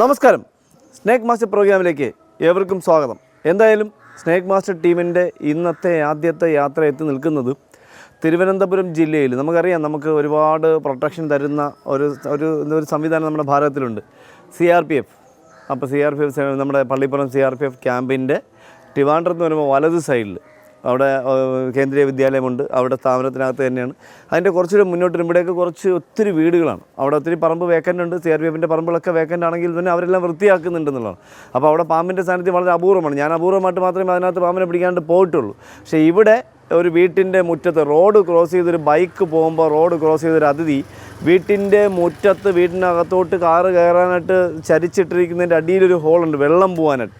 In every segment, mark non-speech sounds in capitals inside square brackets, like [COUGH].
നമസ്കാരം. Snake master പ്രോഗ്രാമിലേക്ക് ഏവർക്കും സ്വാഗതം. എന്തായാലും സ്നേക്ക് മാസ്റ്റർ ടീമിന്റെ ഇന്നത്തെ ആദ്യത്തെ യാത്ര എത്തി നിൽക്കുന്നത് തിരുവനന്തപുരം ജില്ലയിൽ. നമുക്കറിയാം നമുക്ക് ഒരുപാട് പ്രൊട്ടക്ഷൻ തരുന്ന ഒരു ഒരു ഒരു സംവിധാനം നമ്മുടെ ഭാരതത്തിലുണ്ട്. സി ആർ പി എഫ് അപ്പോൾ സി ആർ പി എഫ് നമ്മുടെ Pallippuram C R P F ക്യാമ്പിന്റെ ട്രിവാൻഡ്രം എന്ന് പറയുമ്പോൾ വലത് സൈഡിൽ അവിടെ കേന്ദ്രീയ വിദ്യാലയമുണ്ട്. അവിടെ സ്ഥാപനത്തിനകത്ത് തന്നെയാണ്. അതിന്റെ കുറച്ചുകൂടെ മുന്നോട്ട് വരുമ്പോഴേക്ക് കുറച്ച് ഒത്തിരി വീടുകളാണ്. അവിടെ ഒത്തിരി പറമ്പ് വേക്കന്റ് ഉണ്ട്. സി ആർ പി എഫിന്റെ പറമ്പുകളൊക്കെ വേക്കന്റ് ആണെങ്കിൽ തന്നെ അവരെല്ലാം വൃത്തിയാക്കുന്നുണ്ടെന്നുള്ളതാണ്. അപ്പോൾ അവിടെ പാമ്പിന്റെ സാന്നിധ്യം വളരെ അപൂർവമാണ്. ഞാൻ അപൂർവമായിട്ട് മാത്രമേ അതിനകത്ത് പാമ്പിനെ പിടിക്കാണ്ട് പോയിട്ടുള്ളൂ. പക്ഷേ ഇവിടെ ഒരു വീട്ടിന്റെ മുറ്റത്ത് റോഡ് ക്രോസ് ചെയ്തൊരു ബൈക്ക് പോകുമ്പോൾ റോഡ് ക്രോസ് ചെയ്തൊരു അതിഥി വീട്ടിന്റെ മുറ്റത്ത് വീടിനകത്തോട്ട് കാറ് കയറാനായിട്ട് ചരിച്ചിട്ടിരിക്കുന്നതിന്റെ അടിയിലൊരു ഹോളുണ്ട് വെള്ളം പോകാനായിട്ട്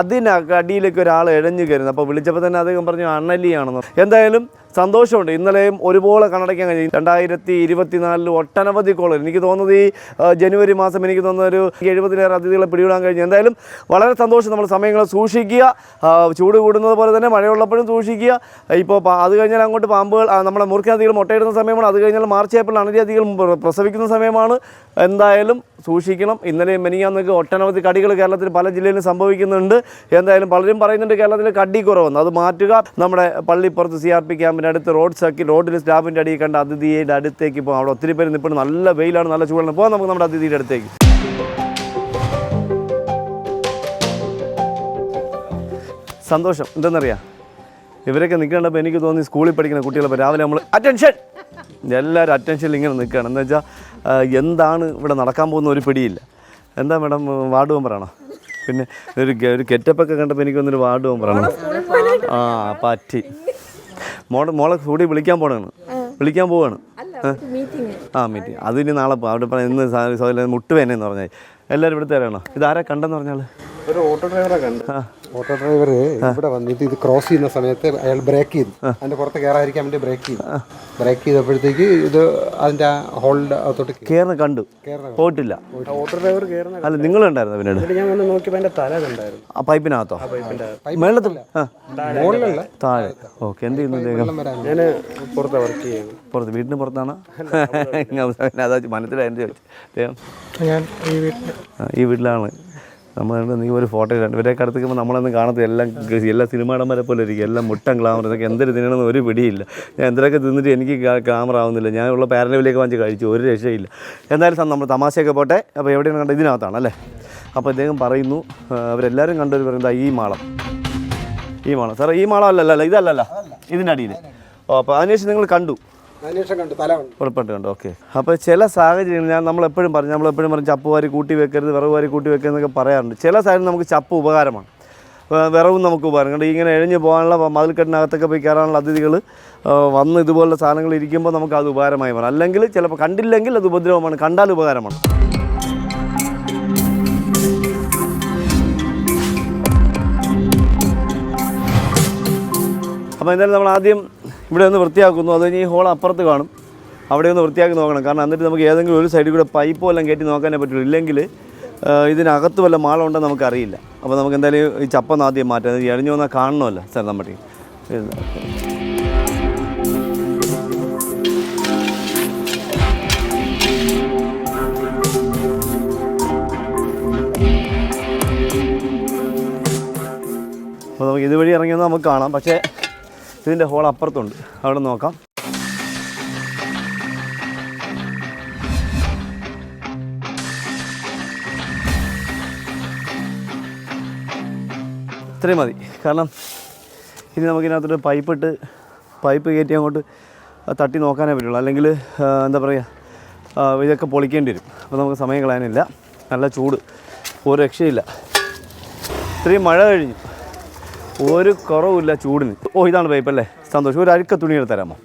അതിനക അടിയിലേക്ക് ഒരാൾ എഴഞ്ഞു കയറുന്നു. അപ്പോൾ വിളിച്ചപ്പോൾ തന്നെ അദ്ദേഹം പറഞ്ഞു അണ്ണലിയാണെന്ന് എന്തായാലും സന്തോഷമുണ്ട്. ഇന്നലെയും ഒരുപോലെ കണ്ണടയ്ക്കാൻ കഴിയും രണ്ടായിരത്തി ഇരുപത്തിനാലിൽ ഒട്ടനവധി കോളർ എനിക്ക് തോന്നുന്നത് ഈ ജനുവരി മാസം എനിക്ക് തോന്നുന്ന ഒരു എഴുപതിലേറെ അതിഥികളെ പിടികൂടാൻ കഴിഞ്ഞു. എന്തായാലും വളരെ സന്തോഷം നമ്മൾ സമയങ്ങൾ സൂക്ഷിക്കുക. ചൂട് കൂടുന്നത് പോലെ തന്നെ മഴയുള്ളപ്പോഴും സൂക്ഷിക്കുക. ഇപ്പോൾ അത് കഴിഞ്ഞാൽ അങ്ങോട്ട് പാമ്പുകൾ നമ്മുടെ മുറുക്കിനധികൾ മുട്ടയിടുന്ന സമയമാണ്. അത് കഴിഞ്ഞാൽ മാർച്ച് ഏപ്രിൽ അണലിയധികം പ്രസവിക്കുന്ന സമയമാണ്. എന്തായാലും സൂക്ഷിക്കണം. ഇന്നലെയും മെനിയാന്നൊക്കെ ഒട്ടനവധി കടികൾ കേരളത്തിൽ പല ജില്ലയിലും സംഭവിക്കുന്നുണ്ട്. എന്തായാലും പലരും പറയുന്നുണ്ട് കേരളത്തിൽ കടി കുറവെന്ന്. അത് മാറ്റുക. നമ്മുടെ പള്ളിപ്പുറത്ത് സി ആർ പി ക്യാമ്പിന്റെ അടുത്ത് റോഡ് സക്കി റോഡിൽ സ്റ്റാഫിന്റെ അടിയിൽ കണ്ട അതിഥിയുടെ അടുത്തേക്ക് പോകാം. അവിടെ ഒത്തിരി പേര് നിൽപ്പുണ്ട് നല്ല വെയിലാണ് നല്ല ചൂടാണ്. പോകാം നമുക്ക് നമ്മുടെ അതിഥിയുടെ അടുത്തേക്ക്. സന്തോഷം. എന്തെന്നറിയാം? ഇവരൊക്കെ നിൽക്കേണ്ടപ്പോൾ എനിക്ക് തോന്നി സ്കൂളിൽ പഠിക്കുന്ന കുട്ടികളെ രാവിലെ നമ്മൾ അറ്റൻഷൻ എല്ലാവരും അറ്റൻഷനിൽ ഇങ്ങനെ നിൽക്കുകയാണ്. എന്ന് വെച്ചാൽ എന്താണ് ഇവിടെ നടക്കാൻ പോകുന്ന ഒരു പിടിയില്ല. എന്താ മേഡം വാർഡ് മെമ്പറാണോ? പിന്നെ ഒരു ഒരു കെറ്റപ്പൊക്കെ കണ്ടപ്പോൾ എനിക്ക് വന്നൊരു വാർഡ് പറഞ്ഞു ആ പറ്റി. മോളെ മോളെ കൂടി വിളിക്കാൻ പോകണമാണ് വിളിക്കാൻ പോവാണ്. ആ മീറ്റിംഗ് അതിന് നാളെ പോകും അവിടെ പറഞ്ഞ ഇന്ന് സാ- മുട്ടുവേനെന്ന് പറഞ്ഞാൽ എല്ലാവരും ഇവിടുത്തെ ആരാണോ ഇതാരാ കണ്ടെന്ന് പറഞ്ഞാൽ ഒരു ഓട്ടോ ഡ്രൈവറെ കണ്ട്. ഓട്ടോ ഡ്രൈവർ ഇവിടെ വന്നിട്ട് ഇത് ക്രോസ് ചെയ്യുന്ന സമയത്ത് അയാൾ ബ്രേക്ക് ചെയ്തു. അതിന്റെ പുറത്ത് കയറാതിരിക്കാൻ വേണ്ടി ബ്രേക്ക് ചെയ്തു. ബ്രേക്ക് ചെയ്തപ്പോഴത്തേക്ക് ഇത് അതിന്റെ ഹോളിന്റെ അകത്തോട്ട് കയറി. കയറുന്ന കണ്ടു. പോയിട്ടില്ല. ഓട്ടോ ഡ്രൈവർ കയറുന്ന അല്ല നിങ്ങളുണ്ടായിരുന്നു പിന്നീട്? ഞാൻ വന്ന് നോക്കിയപ്പോൾ അതിന്റെ തല ഉണ്ടായിരുന്നു ആ പൈപ്പിനകത്തോ? മേളത്തിൽ മുകളിലല്ല താഴെ. ഓക്കെ എന്ത് ചെയ്യുന്നു അദ്ദേഹം ഞാൻ പുറത്ത് വർക്ക് ചെയ്യുന്നു പുറത്ത് വീടിന് പുറത്താണ്? [LAUGHS] അതാ മനസ്സിലായി ഞാൻ ഈ വീട്ടിൽ ഈ വീട്ടിലാണ്. നമ്മൾ നീ ഒരു ഫോട്ടോ ഇടാണ്ട്. ഇവരെയൊക്കെ അടുത്തേക്കുമ്പോൾ നമ്മളൊന്നും കാണത്തി എല്ലാം എല്ലാ സിനിമാടന്മാരെ പോലെ ഇരിക്കും. എല്ലാം മുട്ടൻ ക്ലാമർ ഇതൊക്കെ എന്തൊരു തിന്നണമെന്ന് ഒരു പിടിയില്ല. ഞാൻ എന്തൊക്കെ തിന്നിട്ട് എനിക്ക് ക്ലാമർ ആവുന്നില്ല. ഞാൻ ഉള്ള പാരലവിലേക്ക് വാങ്ങിച്ച് കഴിച്ചു. ഒരു രക്ഷയില്ല. എന്തായാലും നമ്മൾ തമാശയൊക്കെ പോട്ടെ. അപ്പോൾ എവിടെയാണ് കണ്ടത്? ഇതിനകത്താണ് അല്ലേ? അപ്പോൾ ഇദ്ദേഹം പറയുന്നു അവരെല്ലാവരും കണ്ടവർ പറയുന്നത് ഈ മാളം. ഈ മാളം. സാറേ ഈ മാളം അല്ലല്ല അല്ല ഇതല്ലല്ല. ഇതിന്റെ അടിയിൽ ഓ അപ്പോൾ അതിനുശേഷം നിങ്ങൾ കണ്ടു. അതിനുശേഷം കണ്ടു ഓക്കെ. അപ്പോൾ ചില സാഹചര്യങ്ങൾ ഞാൻ നമ്മളെപ്പോഴും പറഞ്ഞു നമ്മളെപ്പോഴും പറഞ്ഞു ചപ്പ് വാരി കൂട്ടി വെക്കരുത് വിറവ് വാരി കൂട്ടി വെക്കരുത് എന്നൊക്കെ പറയാറുണ്ട്. ചില സാഹചര്യം നമുക്ക് ചപ്പ് ഉപകാരമാണ്. വിറവും നമുക്ക് ഉപകാരം. കണ്ട് ഇങ്ങനെ എഴിഞ്ഞ് പോകാനുള്ള മതിൽക്കെട്ടിനകത്തൊക്കെ പോയി കയറാനുള്ള അതിഥികൾ വന്ന് ഇതുപോലുള്ള സാധനങ്ങൾ ഇരിക്കുമ്പോൾ നമുക്ക് അത് ഉപകാരമായി മാറും. അല്ലെങ്കിൽ ചിലപ്പോൾ കണ്ടില്ലെങ്കിൽ അത് ഉപദ്രവമാണ് കണ്ടാൽ ഉപകാരമാണ്. അപ്പോൾ എന്തായാലും നമ്മൾ ആദ്യം ഇവിടെ ഒന്ന് വൃത്തിയാക്കുന്നു. അത് ഈ ഹോൾ അപ്പുറത്ത് കാണും. അവിടെ ഒന്ന് വൃത്തിയാക്കി നോക്കണം. കാരണം എന്നിട്ട് നമുക്ക് ഏതെങ്കിലും ഒരു സൈഡിൽ കൂടെ പൈപ്പോ എല്ലാം കയറ്റി നോക്കാനേ പറ്റുള്ളൂ. ഇല്ലെങ്കിൽ ഇതിനകത്ത് വല്ല മാളുണ്ടോ നമുക്കറിയില്ല. അപ്പോൾ നമുക്ക് എന്തായാലും ഈ ചപ്പം ആദ്യം മാറ്റാം. ഇത് എറിഞ്ഞു വന്നാൽ കാണണമല്ലോ സാർ നമ്മുടെ അപ്പോൾ നമുക്ക് ഇതുവഴി ഇറങ്ങിയെന്ന് നമുക്ക് കാണാം. പക്ഷേ ഇതിന്റെ ഹോൾ അപ്പുറത്തുണ്ട്. അവിടെ നോക്കാം. ഇത്രയും മതി. കാരണം ഇനി നമുക്കിതിനകത്തൊരു പൈപ്പ് ഇട്ട് പൈപ്പ് കയറ്റി അങ്ങോട്ട് തട്ടി നോക്കാനേ പറ്റുള്ളൂ. അല്ലെങ്കിൽ എന്താ പറയുക ഇതൊക്കെ പൊളിക്കേണ്ടി വരും. അപ്പോൾ നമുക്ക് സമയം കളയാനില്ല. നല്ല ചൂട്. ഒരു രക്ഷയില്ല. ഇത്രയും മഴ കഴിഞ്ഞു. ഒരു കുറവില്ല ചൂടിന്. ഓ ഇതാണ് പൈപ്പ് അല്ലേ സന്തോഷം. ഒരു അഴുക്ക തുണിയുടെ തരാമോ?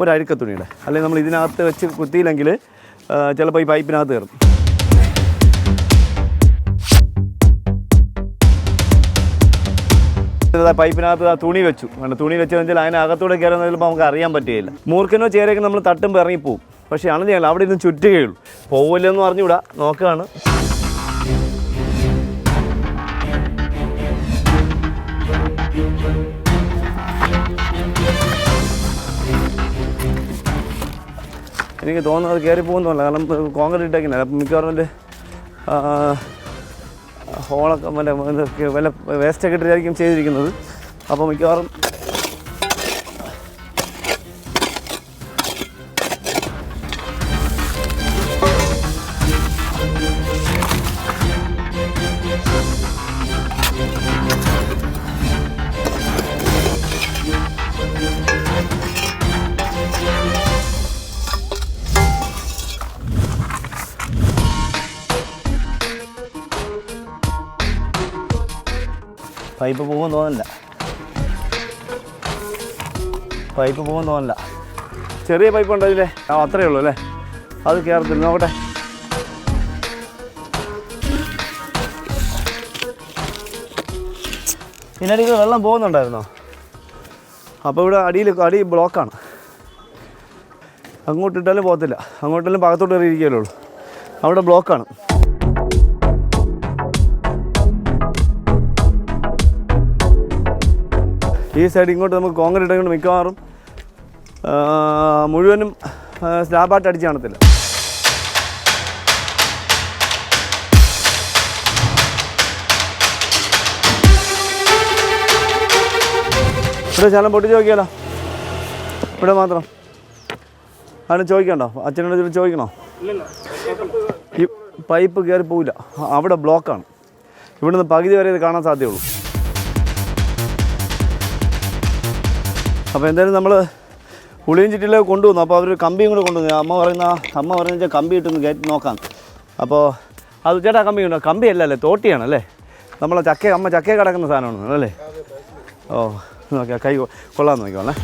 ഒരു അഴുക്ക തുണിയുടെ. അല്ലെങ്കിൽ നമ്മൾ ഇതിനകത്ത് വെച്ച് കുത്തിയില്ലെങ്കിൽ ചിലപ്പോൾ ഈ പൈപ്പിനകത്ത് കയറും. പൈപ്പിനകത്ത് ആ തുണി വെച്ചു. കാരണം തുണി വെച്ച് വെച്ചാൽ അതിനകത്തൂടെ കയറുന്ന ചിലപ്പോൾ നമുക്ക് അറിയാൻ പറ്റുകയില്ല. മൂർഖനോ ചേരയൊക്കെ നമ്മൾ തട്ടുമ്പോൾ ഇറങ്ങിപ്പോവും. പക്ഷേ ആണ് അവിടെ ഇരുന്ന് ചുറ്റുകയുള്ളൂ. പോവില്ലെന്ന് പറഞ്ഞുകൂടാ നോക്കുകയാണ് എനിക്ക് തോന്നുന്നത് അത് കയറി പോകുന്നില്ല കാരണം കോൺക്രീറ്റ് ഇട്ടേക്കില്ല അപ്പം മിക്കവാറും എന്റെ ഹോളൊക്കെ വേസ്റ്റ് വല്ല വേസ്റ്റൊക്കെ ഇട്ടിട്ടായിരിക്കും ചെയ്തിരിക്കുന്നത്. അപ്പോൾ മിക്കവാറും പൈപ്പ് പോകുമെന്ന് തോന്നില്ല പൈപ്പ് പോകുമെന്ന് തോന്നില്ല ചെറിയ പൈപ്പ് ഉണ്ടോ ഇതിലെ ആ അത്രയേ ഉള്ളൂ അല്ലേ? അത് കയറത്തില്ല നോക്കട്ടെ. ഇതിനടിയിൽ വെള്ളം പോകുന്നുണ്ടായിരുന്നോ? അപ്പോൾ ഇവിടെ അടിയിൽ അടി ബ്ലോക്കാണ്. അങ്ങോട്ടിട്ടാലും പോകത്തില്ല. അങ്ങോട്ടെല്ലാം ഭാഗത്തോട്ട് കയറി ഉള്ളൂ. അവിടെ ബ്ലോക്കാണ്. ഈ സൈഡ് ഇങ്ങോട്ട് നമുക്ക് കോൺക്രീറ്റ് ഇട്ടുകൊണ്ട് മിക്കവാറും മുഴുവനും സ്ലാബായിട്ട് അടിച്ച് കാണത്തില്ല. ഇവിടെ ശലം പൊട്ടിച്ച് നോക്കിയാലോ? ഇവിടെ മാത്രം. അതിന് ചോദിക്കണ്ടോ. അച്ഛനോട് ചോദിക്കണോ? ഈ പൈപ്പ് കയറി പോവില്ല. അവിടെ ബ്ലോക്കാണ് ഇവിടുന്ന് പകുതി വരെ ഇത് കാണാൻ സാധ്യതയുള്ളൂ. അപ്പോൾ എന്തായാലും നമ്മൾ ഉളിയും ചുറ്റിലേക്ക് കൊണ്ടുവന്നു. അപ്പോൾ അവർ കമ്പിയും കൂടെ കൊണ്ടുവന്നു. അമ്മ പറയുന്ന അമ്മ പറയുന്ന കമ്പി ഇട്ടൊന്ന് കയറ്റി നോക്കാം. അപ്പോൾ അത് ചേട്ടാ കമ്പി ഉണ്ടോ? കമ്പി തോട്ടിയാണല്ലേ അല്ലേ? തോട്ടിയാണ് അല്ലേ? നമ്മളെ ചക്ക അമ്മ ചക്ക കിടക്കുന്ന സാധനമാണ് അല്ലേ? ഓ നോക്കിയാൽ കൈ കൊള്ളാൻ നോക്കിക്കോളേ.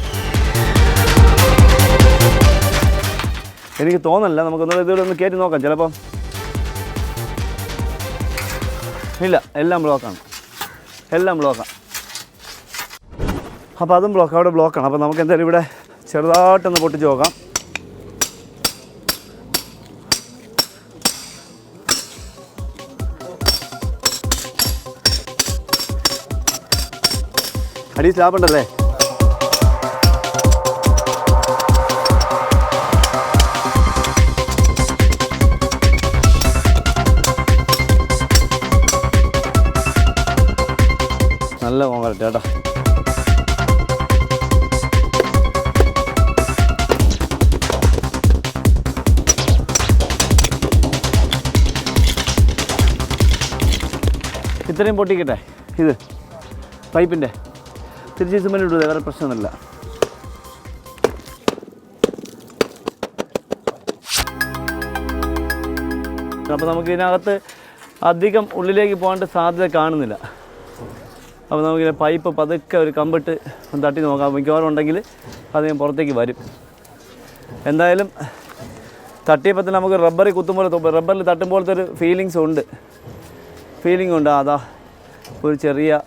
എനിക്ക് തോന്നല്ല നമുക്കൊന്ന് ഇതുകൂടെ ഒന്ന് കയറ്റി നോക്കാം. ചിലപ്പം ഇല്ല എല്ലാം ബ്ലോക്കാണ് എല്ലാം ബ്ലോക്കാണ് അപ്പോൾ അതും ബ്ലോക്ക് അവിടെ ബ്ലോക്കാണ് അപ്പോൾ നമുക്ക് എന്തായാലും ഇവിടെ ചെറുതായിട്ടൊന്ന് പൊട്ടിച്ച് നോക്കാം. അടി സ്ലാബ് നല്ല കോൺക്രീറ്റ് കേട്ടോ. ഇത്രയും പൊട്ടിക്കട്ടെ? ഇത് പൈപ്പിന്റെ തിരിച്ച് സിമെന്റ് ഇടുക വേറെ പ്രശ്നമൊന്നുമില്ല. അപ്പോൾ നമുക്ക് ഇതിനകത്ത് അധികം ഉള്ളിലേക്ക് പോകാണ്ട് സാധ്യത കാണുന്നില്ല. അപ്പോൾ നമുക്കിങ്ങനെ പൈപ്പ് പതുക്കെ ഒരു കമ്പിട്ട് തട്ടി നോക്കാം. മിക്കവാറും ഉണ്ടെങ്കിൽ ഞാൻ പുറത്തേക്ക് വരും. എന്തായാലും തട്ടിയപ്പോൾ തന്നെ നമുക്ക് റബ്ബറിൽ കുത്തുമ്പോൾ റബ്ബറിൽ തട്ടുമ്പോഴത്തെ ഒരു ഫീലിങ്സ് ഉണ്ട്. ഫീലിംഗ് ഉണ്ട്. അതാ ഒരു ചെറിയ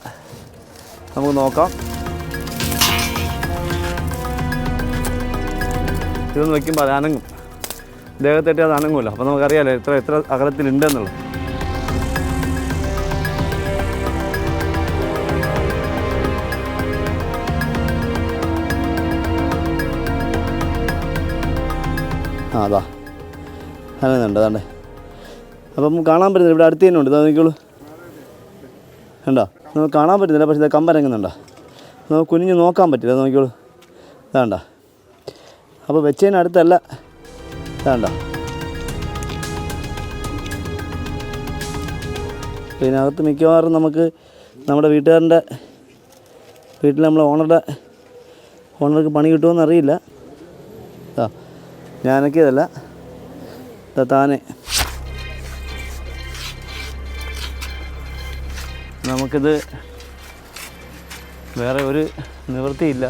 നമുക്ക് നോക്കാം. ഇതൊന്ന് വെക്കുമ്പോൾ അത് അനങ്ങും. ദേഹത്തെട്ടി അത് അനങ്ങുമല്ലോ അപ്പോൾ നമുക്കറിയാലോ എത്ര എത്ര അകലത്തിലുണ്ടെന്നുള്ളത്. ആ അതാ. അനങ്ങുന്നുണ്ട്. അതാണ്ട്. അപ്പം കാണാൻ പറ്റുന്നില്ല. ഇവിടെ അടുത്ത് തന്നെ ഉണ്ട്. ഇതാ നോക്കിക്കോളൂ. കണ്ടോ? നമുക്ക് കാണാൻ പറ്റുന്നില്ല പക്ഷേ ഇത് കമ്പരങ്ങുന്നുണ്ടോ? നമുക്ക് കുനിഞ്ഞ് നോക്കാൻ പറ്റില്ല നോക്കിയോളൂ വേണ്ട അപ്പോൾ വെച്ചതിന് അടുത്തല്ല. ഇതാണ്ട? ഇതിനകത്ത് മിക്കവാറും നമുക്ക് നമ്മുടെ വീട്ടുകാരന്റെ വീട്ടിൽ നമ്മളെ ഓണറുടെ ഓണർക്ക് പണി കിട്ടുമെന്ന് അറിയില്ല ആ ഞാനൊക്കെ ഇതല്ല താനെ. നമുക്കിത് വേറെ ഒരു നിവൃത്തിയില്ല.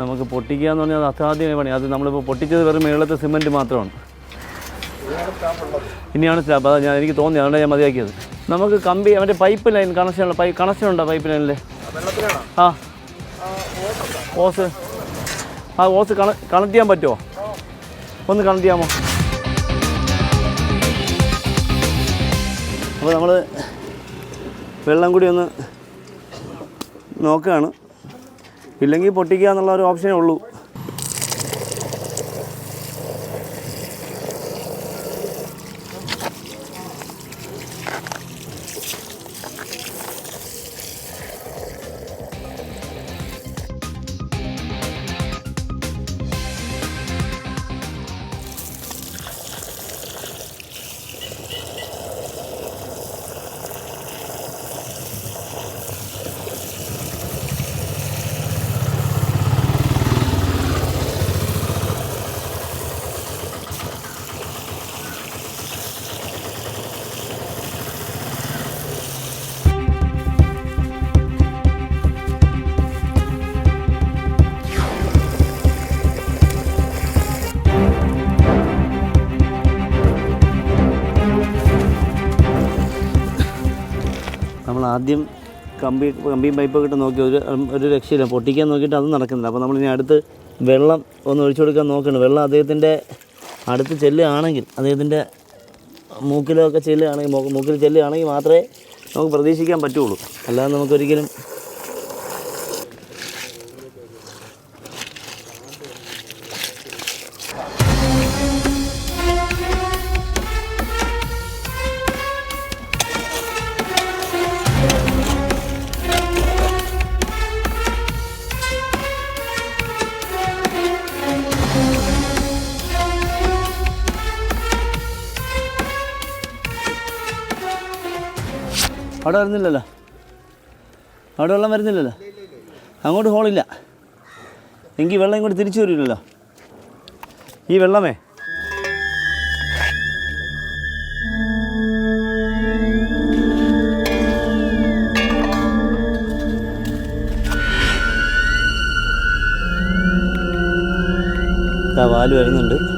നമുക്ക് പൊട്ടിക്കുക എന്ന് പറഞ്ഞാൽ അത് അസാധ്യമായ പണി അത് നമ്മളിപ്പോൾ പൊട്ടിച്ചത് വെറും മേളത്തെ സിമന്റ് മാത്രമാണ്. ഇനിയാണ് സ്റ്റാപ്പ് അതാ ഞാൻ എനിക്ക് തോന്നി അതുകൊണ്ട് ഞാൻ മതിയാക്കിയത്. നമുക്ക് കമ്പി അവന്റെ പൈപ്പ് ലൈൻ കണക്ഷൻ കണക്ഷനുള്ള പൈ കണക്ഷൻ ഉണ്ടോ പൈപ്പ് ലൈനിൽ ആ. ഓസ്. ആ ഓസ് കണ കണക്ട് ചെയ്യാൻ പറ്റുമോ ഒന്ന് കണക്ട് ചെയ്യാമോ? അപ്പോൾ നമ്മൾ വെള്ളം കൂടി ഒന്ന് നോക്കുകയാണ്. ഇല്ലെങ്കിൽ പൊട്ടിക്കുക എന്നുള്ള ഒരു ഓപ്ഷനേ ഉള്ളൂ. ആദ്യം കമ്പി കമ്പിയും പൈപ്പൊക്കെ ഇട്ട് നോക്കി ഒരു ഒരു രക്ഷയില്ല. പൊട്ടിക്കാൻ നോക്കിയിട്ട് അതും നടക്കുന്നില്ല. അപ്പോൾ നമ്മളിനി അടുത്ത് വെള്ളം ഒന്ന് ഒഴിച്ചു കൊടുക്കാൻ നോക്കണം. വെള്ളം അദ്ദേഹത്തിന്റെ അടുത്ത് ചെല്ലുകയാണെങ്കിൽ അദ്ദേഹത്തിന്റെ മൂക്കിലൊക്കെ ചെല്ലുകയാണെങ്കിൽ മൂക്ക് മൂക്കിൽ ചെല്ലുകയാണെങ്കിൽ മാത്രമേ നമുക്ക് പ്രതീക്ഷിക്കാൻ പറ്റുള്ളൂ. അല്ലാതെ നമുക്കൊരിക്കലും അവിടെ വരുന്നില്ലല്ലോ. അവിടെ വെള്ളം വരുന്നില്ലല്ലോ. അങ്ങോട്ട് ഹോളില്ല എങ്കിൽ വെള്ളം ഇങ്ങോട്ട് തിരിച്ചു വരില്ലല്ലോ ഈ വെള്ളമേ. വാൽ വരുന്നുണ്ട്.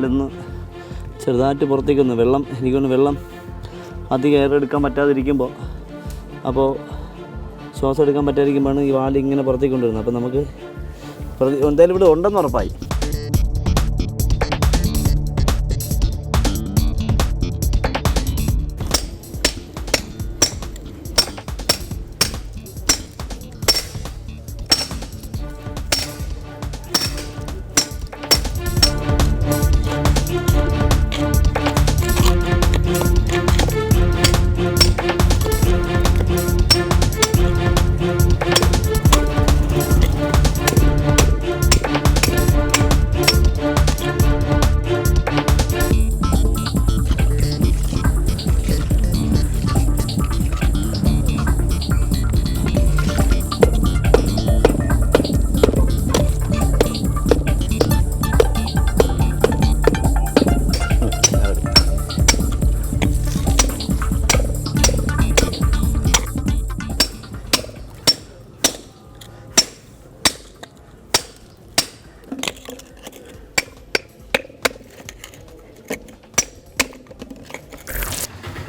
ഇടയ്ക്ക് ചെറുതായിട്ട് പുറത്തേക്ക് വന്നു വെള്ളം എനിക്കൊന്ന് വെള്ളം അധികം ഏറെടുക്കാൻ പറ്റാതിരിക്കുമ്പോൾ അപ്പോൾ ശ്വാസം എടുക്കാൻ പറ്റാതിരിക്കുമ്പോഴാണ് ഈ വാൽ ഇങ്ങനെ പുറത്തേക്ക് കൊണ്ടുവരുന്നത് അപ്പോൾ നമുക്ക് എന്തായാലും ഇവിടെ ഉണ്ടെന്ന് ഉറപ്പായി.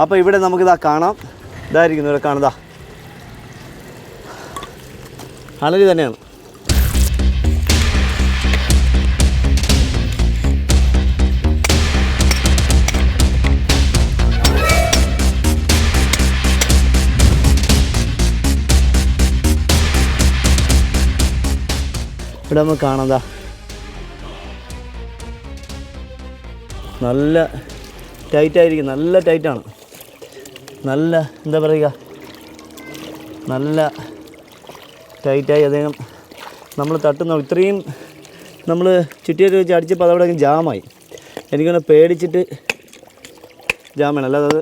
അപ്പോൾ ഇവിടെ നമുക്കിതാ കാണാം. ഇതായിരിക്കുന്നു ഇവിടെ കാണുതാ അണലി തന്നെയാണ്. ഇവിടെ നമുക്ക് കാണാം ദാ. നല്ല ടൈറ്റായിരിക്കും നല്ല ടൈറ്റാണ്. നല്ല എന്താ പറയുക? നല്ല ടൈറ്റായി അദ്ദേഹം നമ്മൾ തട്ടുന്ന ഇത്രയും നമ്മൾ ചുറ്റിയൊക്കെ വെച്ച് അടിച്ചപ്പോൾ അതവിടെ ജാമായി. എനിക്കൊന്ന് പേടിച്ചിട്ട് ജാമാണ് അല്ലാതെ അത്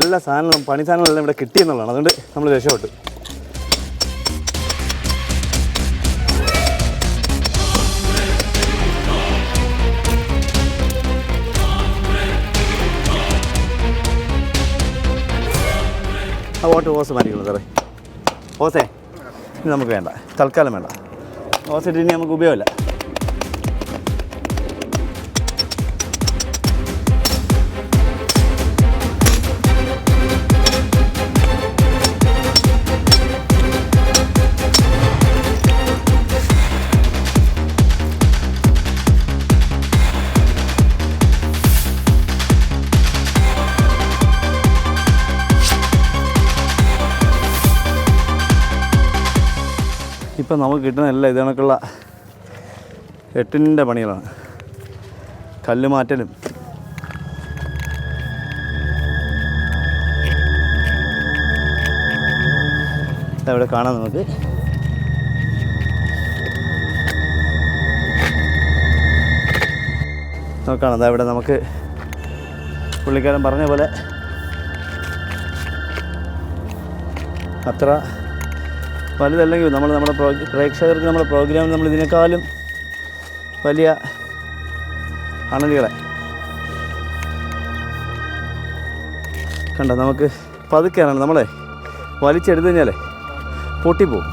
എല്ലാ സാധനങ്ങളും പണി സാധനങ്ങളെല്ലാം ഇവിടെ കിട്ടിയെന്നുള്ളതാണ് അതുകൊണ്ട് നമ്മൾ രക്ഷപ്പെട്ടു. ഓട്ട് ഓസ് മാറ്റിക്കണം സാറേ. ഓസേ ഇത് നമുക്ക് വേണ്ട. തൽക്കാലം വേണ്ട. ഓസിട്ട് ഇനി നമുക്ക് ഉപയോഗമില്ല. ഇപ്പം നമുക്ക് കിട്ടുന്ന എല്ലാ കണക്കുള്ള എട്ടിന്റെ പണികളാണ്. കല്ല് മാറ്റലും. അവിടെ കാണാം നമുക്ക്. നോക്കാണ് അതാ ഇവിടെ നമുക്ക് പുള്ളിക്കാരൻ പറഞ്ഞ പോലെ അത്ര വലുതല്ലെങ്കിൽ നമ്മൾ നമ്മുടെ പ്രോ പ്രേക്ഷകർക്ക് നമ്മുടെ പ്രോഗ്രാമിൽ നമ്മൾ ഇതിനേക്കാളും വലിയ അണലികളെ. കണ്ട നമുക്ക് പതുക്കെയാണ് നമ്മളെ വലിച്ചെടുത്തു കഴിഞ്ഞാലേ പൊട്ടിപ്പോവും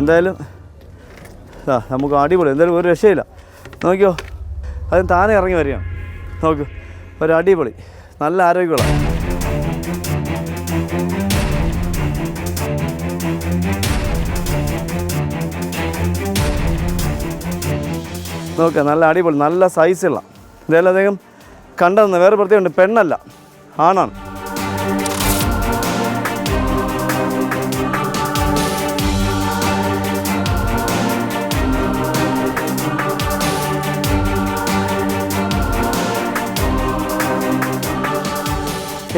എന്തായാലും ആ നമുക്ക് അടിപൊളി. എന്തായാലും ഒരു രക്ഷയില്ല. നോക്കിയോ അതിന് താനെ ഇറങ്ങി വരികയാണ്. നോക്ക് ഒരു അടിപൊളി. നല്ല ആരോഗ്യമുള്ള നോക്കുക നല്ല അടിപൊളി നല്ല സൈസുള്ള ഇതെല്ലാം അദ്ദേഹം കണ്ടെന്ന് വേറെ പ്രത്യേകമുണ്ട് പെണ്ണല്ല ആണാണ്.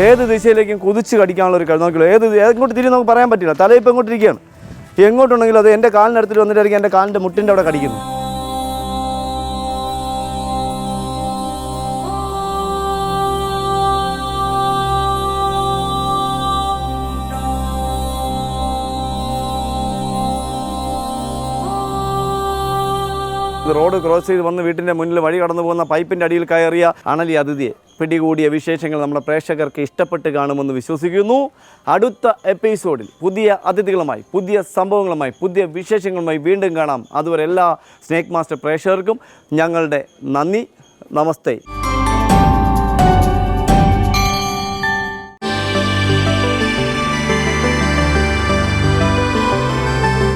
ഏത് ദിശയിലേക്കും കുതിച്ച് കടിക്കാനുള്ള ഒരു കഴിവ് നോക്കിയുള്ളൂ. ഏത് എങ്ങോട്ട് തിരിഞ്ഞ് നമുക്ക് പറയാൻ പറ്റില്ല. തല എങ്ങോട്ടിരിക്കുകയാണ് എങ്ങോട്ടുണ്ടെങ്കിലും അത് എന്റെ കാലിനടുത്തിൽ വന്നിട്ടായിരിക്കും എന്റെ കാലിന്റെ മുട്ടിന്റെ അവിടെ കടിക്കുന്നു റോഡ് ക്രോസ് ചെയ്ത് വന്ന് വീട്ടിന്റെ മുന്നിൽ വഴി കടന്നു പോകുന്ന പൈപ്പിന്റെ അടിയിൽ കയറിയ അണലി അതിഥിയെ പിടികൂടിയ വിശേഷങ്ങൾ നമ്മുടെ പ്രേക്ഷകർക്ക് ഇഷ്ടപ്പെട്ട് കാണുമെന്ന് വിശ്വസിക്കുന്നു. അടുത്ത എപ്പിസോഡിൽ പുതിയ അതിഥികളുമായി പുതിയ സംഭവങ്ങളുമായി പുതിയ വിശേഷങ്ങളുമായി വീണ്ടും കാണാം. അതുവരെ എല്ലാ സ്നേക്ക് മാസ്റ്റർ പ്രേക്ഷകർക്കും ഞങ്ങളുടെ നന്ദി. നമസ്തേ.